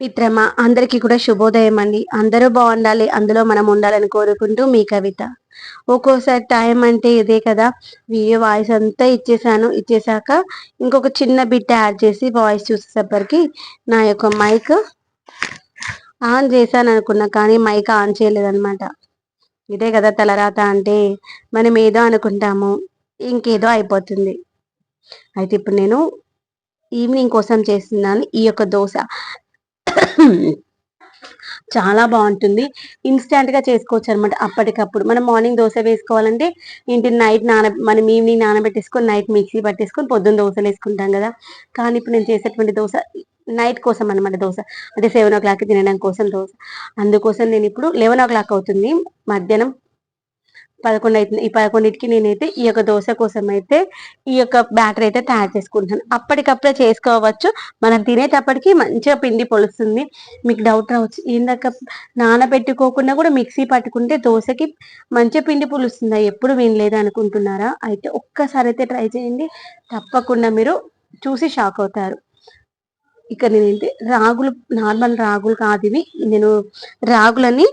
మిత్రమా అందరికీ కూడా శుభోదయం అండి. అందరూ బాగుండాలి అందులో మనం ఉండాలని కోరుకుంటూ మీ కవిత. ఒక్కోసారి టైం అంటే ఇదే కదా వీడియో వాయిస్ అంతా ఇచ్చేసాను. ఇచ్చేసాక ఇంకొక చిన్న బిట్ యాడ్ చేసి వాయిస్ చూసేసప్పటికి నా యొక్క మైక్ ఆన్ చేశాను అనుకున్నా కానీ మైక్ ఆన్ చేయలేదన్నమాట. ఇదే కదా తలరాత అంటే మనం ఏదో అనుకుంటాము ఇంకేదో అయిపోతుంది. అయితే ఇప్పుడు నేను ఈవినింగ్ కోసం చేస్తున్నాను ఈ యొక్క దోశ. చాలా బాగుంటుంది. ఇన్స్టాంట్గా చేసుకోవచ్చు అనమాట అప్పటికప్పుడు. మనం మార్నింగ్ దోశ వేసుకోవాలంటే ఇంటి నైట్ నాన మనం ఈవినింగ్ నానబెట్టేసుకొని నైట్ మిక్సీ పట్టేసుకొని పొద్దున్న దోశలు వేసుకుంటాం కదా. కానీ ఇప్పుడు నేను చేసేటువంటి దోశ నైట్ కోసం అనమాట దోశ. అంటే సెవెన్ ఓ క్లాక్కి తినడం కోసం దోశ. అందుకోసం నేను ఇప్పుడు లెవెన్ ఓ క్లాక్ అవుతుంది. మధ్యాహ్నం పదకొండు అవుతుంది ఈ పదకొండింటికి నేనైతే ఈ యొక్క దోశ కోసం అయితే ఈ యొక్క బ్యాటర్ అయితే తయారు చేసుకుంటాను అప్పటికప్పుడే చేసుకోవచ్చు. మనం తినేటప్పటికి మంచిగా పిండి పొలుస్తుంది. మీకు డౌట్ రావచ్చు. ఏందాక నానబెట్టుకోకుండా కూడా మిక్సీ పట్టుకుంటే దోశకి మంచిగా పిండి పులుస్తుందా. ఎప్పుడు వినలేదు అనుకుంటున్నారా? అయితే ఒక్కసారి అయితే ట్రై చేయండి. తప్పకుండా మీరు చూసి షాక్ అవుతారు. ఇక్కడ నేనైతే రాగులు నార్మల్ రాగులు కాదు ఇవి. నేను రాగులని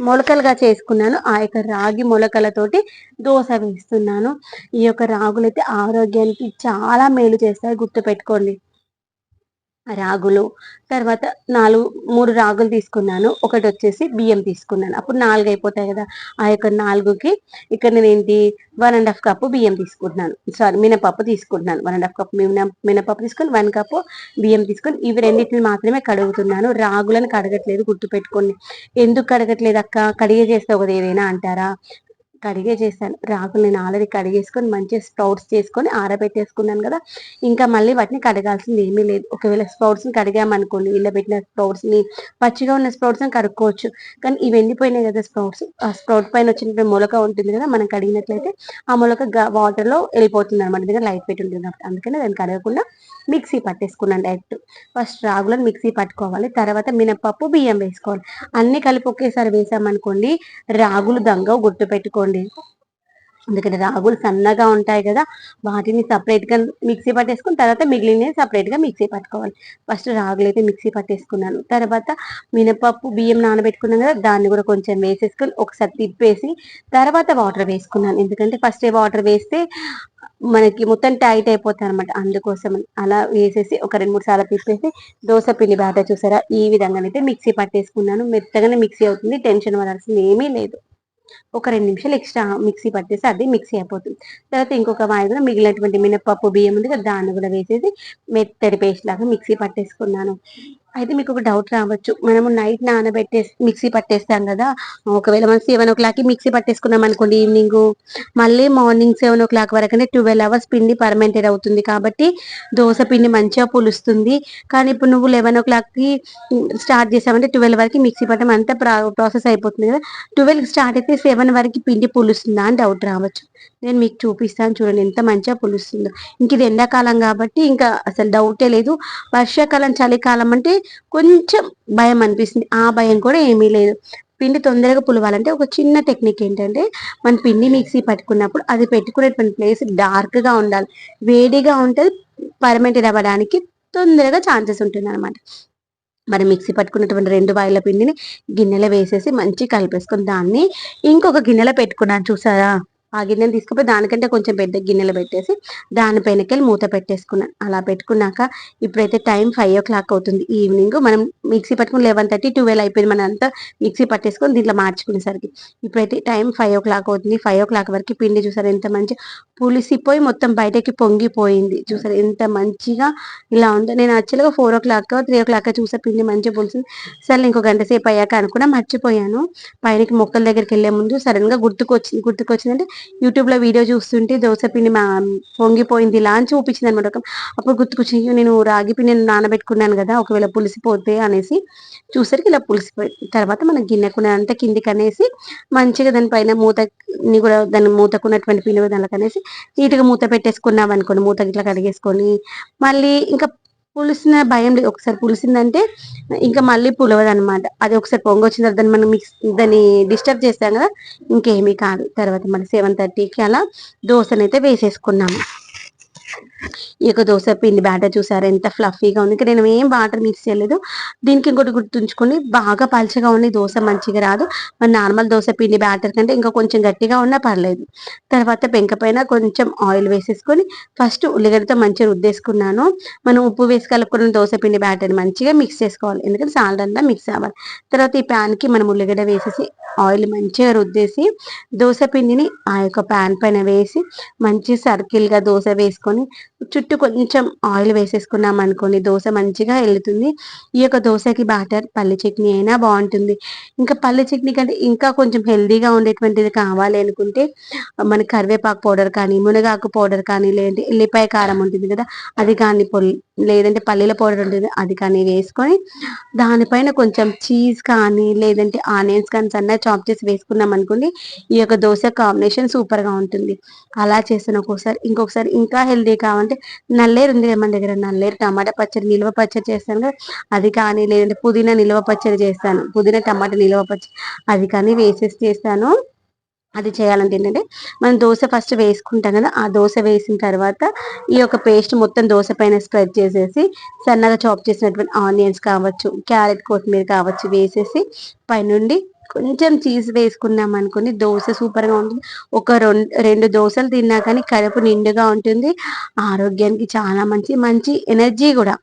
మొలకలుగా చేసుకున్నాను. ఆ యొక్క రాగి మొలకలతోటి దోశ వేస్తున్నాను. ఈ యొక్క రాగులు అయితే ఆరోగ్యానికి చాలా మేలు చేస్తాయి. గుర్తు పెట్టుకోండి రాగులు. తర్వాత నాలుగు మూడు రాగులు తీసుకున్నాను. ఒకటి వచ్చేసి బియ్యం తీసుకున్నాను. అప్పుడు నాలుగు అయిపోతాయి కదా. ఆ యొక్క నాలుగుకి ఇక్కడ నేను ఏంటి? వన్ అండ్ హాఫ్ కప్పు బియ్యం తీసుకుంటున్నాను. సారీ మినపప్పు తీసుకుంటున్నాను. వన్ అండ్ హాఫ్ కప్ మినపప్పు తీసుకొని వన్ కప్పు బియ్యం తీసుకొని ఇవి రెండింటిని మాత్రమే కడుగుతున్నాను. రాగులను కడగట్లేదు గుర్తుపెట్టుకోండి. ఎందుకు కడగట్లేదు అక్క? కడిగే చేస్తే కదా ఏదైనా అంటారా? కడిగే చేశాను. రాగులు నేను ఆల్రెడీ కడిగేసుకొని మంచిగా స్ప్రౌట్స్ చేసుకొని ఆరబెట్టేసుకున్నాను కదా. ఇంకా మళ్ళీ వాటిని కడగాల్సింది ఏమీ లేదు. ఒకవేళ స్ప్రౌట్స్ని కడిగామనుకోండి ఇళ్ళ పెట్టిన స్ప్రౌట్స్ని పచ్చిగా ఉన్న స్ప్రౌట్స్ని కడుక్కోవచ్చు. కానీ ఇవి ఎండిపోయినాయి కదా స్ప్రౌట్స్ ఆ స్ప్రౌట్ పైన వచ్చిన మొలక ఉంటుంది కదా మనం కడిగినట్లయితే ఆ మొలక వాటర్లో వెళ్ళిపోతుంది అనమాట దగ్గర లైట్ పెట్టి ఉంటుంది అందుకనే దాన్ని కడగకుండా మిక్సీ పట్టేసుకున్నాను డైరెక్ట్ ఫస్ట్ రాగులను మిక్సీ పట్టుకోవాలి. తర్వాత మినపప్పు బియ్యం వేసుకోవాలి. అన్ని కలిపి ఒకేసారి వేసామనుకోండి రాగులు దంగ గుర్తు పెట్టుకోండి. ఎందుకంటే రాగులు సన్నగా ఉంటాయి కదా వాటిని సపరేట్గా మిక్సీ పట్టేసుకుని తర్వాత మిగిలినవి సపరేట్గా మిక్సీ పట్టుకోవాలి. ఫస్ట్ రాగులు అయితే మిక్సీ పట్టేసుకున్నాను. తర్వాత మినపప్పు బియ్యం నానబెట్టుకున్నాను కదా దాన్ని కూడా కొంచెం వేసేసుకొని ఒకసారి తిప్పేసి తర్వాత వాటర్ వేసుకున్నాను. ఎందుకంటే ఫస్ట్ వాటర్ వేస్తే మనకి మొత్తం టైట్ అయిపోతాయి అనమాట అందుకోసం అలా వేసేసి ఒక రెండు మూడు సార్లు తిప్పేసి దోశ పిండి బ్యాటర్ చూసారా? ఈ విధంగానైతే మిక్సీ పట్టేసుకున్నాను. మెత్తగానే మిక్సీ అవుతుంది. టెన్షన్ పడాల్సింది ఏమీ లేదు. ఒక రెండు నిమిషాలు ఎక్స్ట్రా మిక్సీ పట్టేసి అది మిక్సీ అయిపోతుంది. తర్వాత ఇంకొక వాయిదా మిగిలినటువంటి మినపప్పు బియ్యం ఉంది కదా దాన్ని కూడా వేసేసి మెత్తడి పేస్ట్ లాగా మిక్సీ పట్టేసుకున్నాను. అయితే మీకు ఒక డౌట్ రావచ్చు. మనము నైట్ నానబెట్టే మిక్సీ పట్టేస్తాం కదా. ఒకవేళ మనం సెవెన్ ఓ క్లాక్ మిక్సీ పట్టేసుకున్నాం అనుకోండి ఈవినింగ్ మళ్ళీ మార్నింగ్ సెవెన్ ఓ క్లాక్ వరకునే ట్వెల్వ్ అవర్స్ పిండి పర్మెంటెడ్ అవుతుంది కాబట్టి దోశ పిండి మంచిగా పులుస్తుంది. కానీ ఇప్పుడు నువ్వు లెవెన్ ఓ క్లాక్కి స్టార్ట్ చేసామంటే ట్వెల్వ్ వరకు మిక్సీ పట్టడం అంతా ప్రాసెస్ అయిపోతుంది కదా. ట్వెల్వ్ స్టార్ట్ అయితే సెవెన్ వరకు పిండి పులుస్తుందా అని డౌట్ రావచ్చు. నేను మీకు చూపిస్తాను చూడండి ఎంత మంచిగా పులుస్తుందో. ఇంక ఇది ఎండాకాలం కాబట్టి ఇంకా అసలు డౌటే లేదు. వర్షాకాలం చలికాలం అంటే కొంచెం భయం అనిపిస్తుంది. ఆ భయం కూడా ఏమీ లేదు. పిండి తొందరగా పులవాలంటే ఒక చిన్న టెక్నిక్ ఏంటంటే మన పిండి మిక్సీ పట్టుకున్నప్పుడు అది పెట్టుకునేటువంటి ప్లేస్ డార్క్గా ఉండాలి. వేడిగా ఉంటే పర్మెంటెడ్ అవ్వడానికి తొందరగా ఛాన్సెస్ ఉంటుంది అనమాట మరి మిక్సీ పట్టుకున్నటువంటి రెండు వాయిల పిండిని గిన్నెలో వేసేసి మంచి కలిపేసుకుని దాన్ని ఇంకొక గిన్నెలో పెట్టుకున్నాను చూసారా? ఆ గిన్నెని తీసుకుపోయి దానికంటే కొంచెం పెద్ద గిన్నెలు పెట్టేసి దానిపైనకెళ్ళి మూత పెట్టేసుకున్నాను అలా పెట్టుకున్నాక ఇప్పుడైతే టైం ఫైవ్ ఓ క్లాక్ అవుతుంది. ఈవినింగ్ మనం మిక్సీ పట్టుకుని లెవెన్ థర్టీ ట్వెల్వ్ అయిపోయింది మనం అంతా మిక్సీ పట్టేసుకొని దీంట్లో మార్చుకునేసరికి. ఇప్పుడైతే టైం ఫైవ్ ఓ క్లాక్ అవుతుంది. ఫైవ్ ఓ క్లాక్ వరకు పిండి చూసారు ఎంత మంచి పులిసిపోయి మొత్తం బయటకి పొంగిపోయింది. చూసారు ఎంత మంచిగా ఇలా ఉంది. నేను యాక్చువల్గా four o'clock three o'clock చూసా పిండి మంచిగా పులిసింది. సరే ఇంకో గంట సేపు అయ్యాక అనుకున్నా మర్చిపోయాను. పైనకి మొక్కల దగ్గరికి వెళ్ళే ముందు సడన్గా గుర్తుకొచ్చింది గుర్తుకొచ్చిందంటే యూట్యూబ్లో వీడియో చూస్తుంటే దోశ పిండి మా పొంగిపోయింది ఇలా అని చూపించింది అనమాట. అప్పుడు గుర్తుకొచ్చి నేను రాగి పిండి నానబెట్టుకున్నాను కదా ఒకవేళ పులిసిపోతే అనేసి చూసరికి ఇలా పులిసిపోయింది తర్వాత మన గిన్నెకున్న అంత కిందికి అనేసి మంచిగా దానిపైన మూతని కూడా దాన్ని మూతకున్నటువంటి పిండి దానికి అనేసి నీట్గా మూత పెట్టేసుకున్నాం అనుకోండి మూత ఇట్లా కడిగేసుకొని మళ్ళీ ఇంకా పులిసిన భయం లేదు. ఒకసారి పులిసిందంటే ఇంకా మళ్ళీ పులవదు అనమాట అది ఒకసారి పొంగ వచ్చిన తర్వాత దాన్ని మనం మిక్స్ దాన్ని డిస్టర్బ్ చేస్తాం కదా ఇంకేమీ కాదు. తర్వాత మన సెవెన్ థర్టీకి అలా దోశనైతే వేసేసుకున్నాము. ఈ యొక్క దోశ పిండి బ్యాటర్ చూసారా? ఎంత ఫ్లఫీగా ఉంది. ఇక్కడ నేను ఏం వాటర్ మిక్స్ చేయలేదు. దీనికి ఇంకోటి గుర్తుంచుకొని బాగా పలచగా ఉండి దోశ మంచిగా రాదు. మన నార్మల్ దోశ పిండి బ్యాటర్ కంటే ఇంకా కొంచెం గట్టిగా ఉన్నా పర్లేదు. తర్వాత పెంక పైన కొంచెం ఆయిల్ వేసేసుకొని ఫస్ట్ ఉల్లిగడ్డతో మంచిగా రుద్దేసుకున్నాను. మనం ఉప్పు వేసి కలుపుకున్న దోశ పిండి బ్యాటర్ మంచిగా మిక్స్ చేసుకోవాలి. ఎందుకంటే సాల్ట్ అంతా మిక్స్ అవ్వాలి. తర్వాత ఈ ప్యాన్కి మనం ఉల్లిగడ్డ వేసేసి ఆయిల్ మంచిగా రుద్దేసి దోశ పిండిని ఆ యొక్క ప్యాన్ పైన వేసి మంచి సర్కిల్గా దోశ వేసుకొని చుట్టూ కొంచెం ఆయిల్ వేసేసుకున్నాం అనుకోండి దోశ మంచిగా వెళ్తుంది ఈ యొక్క దోశకి బ్యాటర్ పల్లి చట్నీ అయినా బాగుంటుంది. ఇంకా పల్లి చట్నీ కంటే ఇంకా కొంచెం హెల్దీగా ఉండేటువంటిది కావాలి అనుకుంటే మన కరివేపాకు పౌడర్ కానీ మునగాకు పౌడర్ కానీ లేదంటే ఎల్లిపాయ కారం ఉంటుంది కదా అది కానీ పొల్ లేదంటే పల్లీల పౌడర్ ఉంటుంది అది కానీ వేసుకొని దానిపైన కొంచెం చీజ్ కానీ లేదంటే ఆనియన్స్ కానీ సన్నగా చాప్ చేసి వేసుకున్నాం అనుకోండి ఈ యొక్క దోశ కాంబినేషన్ సూపర్గా ఉంటుంది. అలా చేసిన ఒక్కొక్కసారి ఇంకొకసారి ఇంకా హెల్దీ కావాలంటే నల్లేరు ఉంది మన దగ్గర నల్లేరు టమాటా పచ్చడి నిల్వ పచ్చడి చేస్తాను కదా అది కానీ లేదంటే పుదీనా నిల్వ పచ్చడి చేస్తాను పుదీనా టమాటా నిల్వ పచ్చడి అది కానీ వేసేసి చేస్తాను. అది చేయాలంటే ఏంటంటే మనం దోశ ఫస్ట్ వేసుకుంటాం కదా ఆ దోశ వేసిన తర్వాత ఈ యొక్క పేస్ట్ మొత్తం దోశ పైన స్ప్రెడ్ చేసేసి సన్నగా చాప్ చేసినటువంటి ఆనియన్స్ కావచ్చు క్యారెట్ కొత్తిమీర కావచ్చు వేసేసి పైనుండి కొంచెం చీజ్ వేసుకున్నాం అనుకోండి దోశ సూపర్గా ఉంటుంది. ఒక రెండు రెండు దోశలు తిన్నా కానీ కడుపు నిండుగా ఉంటుంది ఆరోగ్యానికి చాలా మంచి మంచి ఎనర్జీ కూడా.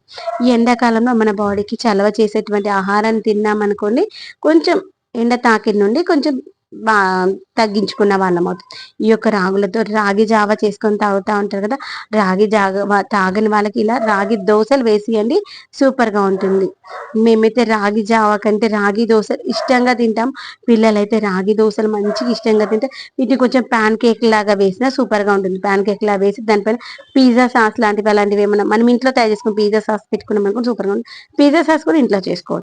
ఈ ఎండాకాలంలో మన బాడీకి చలవ చేసేటువంటి ఆహారాన్ని తిన్నాం అనుకోండి కొంచెం ఎండ తాకిడి నుండి కొంచెం తగ్గించుకున్న వాళ్ళం అవుతుంది ఈ యొక్క రాగులతో రాగి జావ చేసుకొని తాగుతూ ఉంటారు కదా రాగి జాగ తాగని వాళ్ళకి ఇలా రాగి దోశలు వేసియండి సూపర్గా ఉంటుంది. మేమైతే రాగి జావ కంటే రాగి దోశలు ఇష్టంగా తింటాం. పిల్లలైతే రాగి దోశలు మంచిగా ఇష్టంగా తింటే వీటిని కొంచెం ప్యాన్ కేక్ లాగా వేసినా సూపర్గా ఉంటుంది. ప్యాన్ కేక్ లాగా వేసి దానిపైన పిజ్జా సాస్ లాంటివి అలాంటివి ఏమన్నా మనం ఇంట్లో తయారు చేసుకుని పిజ్జా సాస్ పెట్టుకున్నాం అనుకో సూపర్గా ఉంటుంది. పిజ్జా సాస్ కూడా ఇంట్లో చేసుకోవచ్చు.